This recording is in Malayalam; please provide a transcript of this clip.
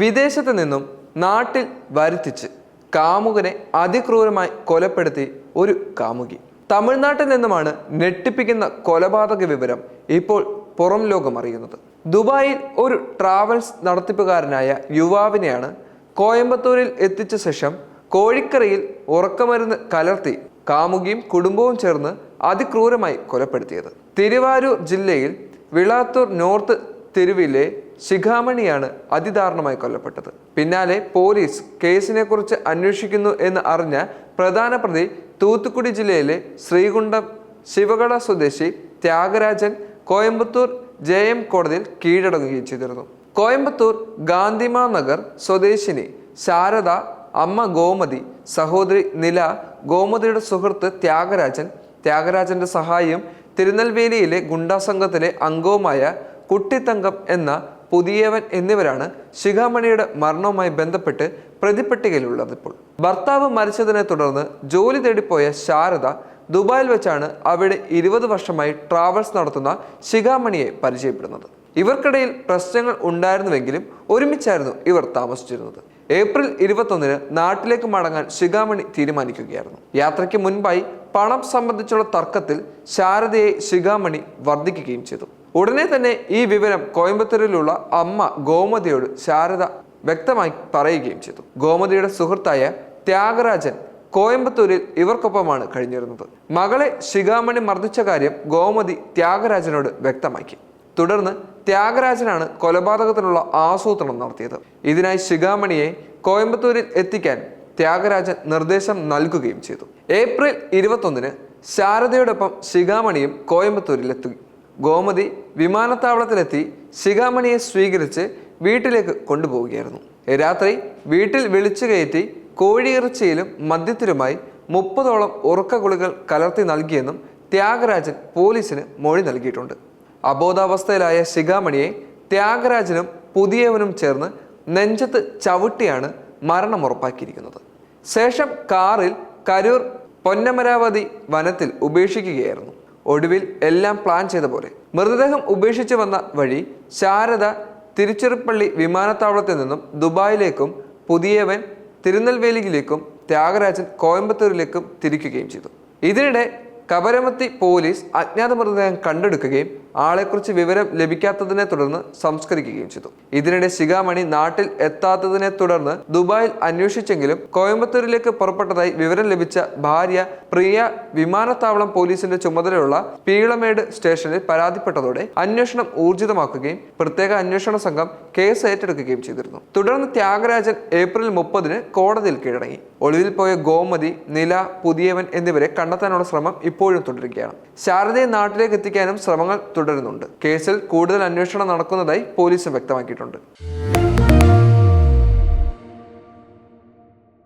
വിദേശത്ത് നിന്നും നാട്ടിൽ വരുത്തിച്ച് കാമുകനെ അതിക്രൂരമായി കൊലപ്പെടുത്തി ഒരു കാമുകി. തമിഴ്നാട്ടിൽ നിന്നുമാണ് ഞെട്ടിപ്പിക്കുന്ന കൊലപാതക വിവരം ഇപ്പോൾ പുറം ലോകം അറിയുന്നത്. ദുബായിൽ ഒരു ട്രാവൽസ് നടത്തിപ്പുകാരനായ യുവാവിനെയാണ് കോയമ്പത്തൂരിൽ എത്തിച്ച ശേഷം കോഴിക്കരയിൽ ഉറക്കമരുന്ന് കലർത്തി കാമുകിയും കുടുംബവും ചേർന്ന് അതിക്രൂരമായി കൊലപ്പെടുത്തിയത്. തിരുവാരൂർ ജില്ലയിൽ വിളാത്തൂർ നോർത്ത് തെരുവിലെ ശിഖാമണിയാണ് അതിദാരുണമായി കൊല്ലപ്പെട്ടത്. പിന്നാലെ പോലീസ് കേസിനെ കുറിച്ച് അന്വേഷിക്കുന്നു എന്ന് അറിഞ്ഞ പ്രധാന പ്രതി തൂത്തുക്കുടി ജില്ലയിലെ ശ്രീകുണ്ഠം ശിവകട സ്വദേശി ത്യാഗരാജൻ കോയമ്പത്തൂർ ജെ എം കോടതിയിൽ കീഴടങ്ങുകയും ചെയ്തിരുന്നു. കോയമ്പത്തൂർ ഗാന്ധിമാ നഗർ സ്വദേശിനി ശാരദ അമ്മ ഗോമതി സഹോദരി നില ഗോമതിയുടെ സുഹൃത്ത് ത്യാഗരാജൻ ത്യാഗരാജന്റെ സഹായിയും തിരുനെൽവേലിയിലെ ഗുണ്ടാ സംഘത്തിലെ അംഗവുമായ കുട്ടിത്തങ്കം എന്ന പുതിയവൻ എന്നിവരാണ് ശിഖാമണിയുടെ മരണവുമായി ബന്ധപ്പെട്ട് പ്രതിപ്പട്ടികയിലുള്ളത് ഇപ്പോൾ. ഭർത്താവ് മരിച്ചതിനെ തുടർന്ന് ജോലി തേടിപ്പോയ ശാരദ ദുബായിൽ വെച്ചാണ് അവിടെ ഇരുപത് വർഷമായി ട്രാവൽസ് നടത്തുന്ന ശിഖാമണിയെ പരിചയപ്പെടുന്നത്. ഇവർക്കിടയിൽ പ്രശ്നങ്ങൾ ഉണ്ടായിരുന്നുവെങ്കിലും ഒരുമിച്ചായിരുന്നു ഇവർ താമസിച്ചിരുന്നത്. ഏപ്രിൽ ഇരുപത്തൊന്നിന് നാട്ടിലേക്ക് മടങ്ങാൻ ശിഖാമണി തീരുമാനിക്കുകയായിരുന്നു. യാത്രയ്ക്ക് മുൻപായി പണം സംബന്ധിച്ചുള്ള തർക്കത്തിൽ ശാരദയെ ശിഖാമണി വർദ്ധിക്കുകയും ചെയ്തു. ഉടനെ തന്നെ ഈ വിവരം കോയമ്പത്തൂരിലുള്ള അമ്മ ഗോമതിയോട് ശാരദ വ്യക്തമായി പറയുകയും ചെയ്തു. ഗോമതിയുടെ സുഹൃത്തായ ത്യാഗരാജൻ കോയമ്പത്തൂരിൽ ഇവർക്കൊപ്പമാണ് കഴിഞ്ഞിരുന്നത്. മകളെ ശിഖാമണി മർദ്ദിച്ച കാര്യം ഗോമതി ത്യാഗരാജനോട് വ്യക്തമാക്കി. തുടർന്ന് ത്യാഗരാജനാണ് കൊലപാതകത്തിനുള്ള ആസൂത്രണം നടത്തിയത്. ഇതിനായി ശിഖാമണിയെ കോയമ്പത്തൂരിൽ എത്തിക്കാൻ ത്യാഗരാജൻ നിർദ്ദേശം നൽകുകയും ചെയ്തു. ഏപ്രിൽ ഇരുപത്തൊന്നിന് ശാരദയോടൊപ്പം ശിഖാമണിയും കോയമ്പത്തൂരിലെത്തി. ഗോമതി വിമാനത്താവളത്തിലെത്തി ശിഖാമണിയെ സ്വീകരിച്ച് വീട്ടിലേക്ക് കൊണ്ടുപോവുകയായിരുന്നു. രാത്രി വീട്ടിൽ വിളിച്ചു കയറ്റി കോഴിയിറച്ചിയിലും മദ്യത്തിലുമായി മുപ്പതോളം ഉറക്ക ഗുളികൾ കലർത്തി നൽകിയെന്നും ത്യാഗരാജൻ പോലീസിന് മൊഴി നൽകിയിട്ടുണ്ട്. അബോധാവസ്ഥയിലായ ശിഖാമണിയെ ത്യാഗരാജനും പുതിയവനും ചേർന്ന് നെഞ്ചത്ത് ചവിട്ടിയാണ് മരണം ഉറപ്പാക്കിയിരിക്കുന്നത്. ശേഷം കാറിൽ കരൂർ പൊന്നമരാവതി വനത്തിൽ ഉപേക്ഷിക്കുകയായിരുന്നു. ഒടുവിൽ എല്ലാം പ്ലാൻ ചെയ്ത പോലെ. മൃതദേഹം ഉപേക്ഷിച്ച് വന്ന വഴി ശാരദ തിരുച്ചിറപ്പള്ളി വിമാനത്താവളത്തിൽ നിന്നും ദുബായിലേക്കും പുതിയവൻ തിരുനെൽവേലിയിലേക്കും ത്യാഗരാജൻ കോയമ്പത്തൂരിലേക്കും തിരിക്കുകയും ചെയ്തു. ഇതിനിടെ കബരമത്തി പോലീസ് അജ്ഞാത മൃതദേഹം കണ്ടെടുക്കുകയും ആളെക്കുറിച്ച് വിവരം ലഭിക്കാത്തതിനെ തുടർന്ന് സംസ്കരിക്കുകയും ചെയ്തു. ഇതിനിടെ ശിഖാമണി നാട്ടിൽ എത്താത്തതിനെ തുടർന്ന് ദുബായിൽ അന്വേഷിച്ചെങ്കിലും കോയമ്പത്തൂരിലേക്ക് പുറപ്പെട്ടതായി വിവരം ലഭിച്ച ഭാര്യ പ്രിയ വിമാനത്താവളം പോലീസിന്റെ ചുമതലയുള്ള പീളമേട് സ്റ്റേഷനിൽ പരാതിപ്പെട്ടതോടെ അന്വേഷണം ഊർജിതമാക്കുകയും പ്രത്യേക അന്വേഷണ സംഘം കേസ് ഏറ്റെടുക്കുകയും ചെയ്തിരുന്നു. തുടർന്ന് ത്യാഗരാജൻ ഏപ്രിൽ മുപ്പതിന് കോടതിയിൽ കീഴടങ്ങി. ഒളിവിൽ പോയ ഗോമതി നില പുതിയവൻ എന്നിവരെ കണ്ടെത്താനുള്ള ശ്രമം ഇപ്പോഴും തുടരുകയാണ്. ശാരദയെ നാട്ടിലേക്ക് എത്തിക്കാനും ശ്രമങ്ങൾ തുടരുന്നുണ്ട്. കേസിൽ കൂടുതൽ അന്വേഷണം നടക്കുന്നതായി പോലീസും വ്യക്തമാക്കിയിട്ടുണ്ട്.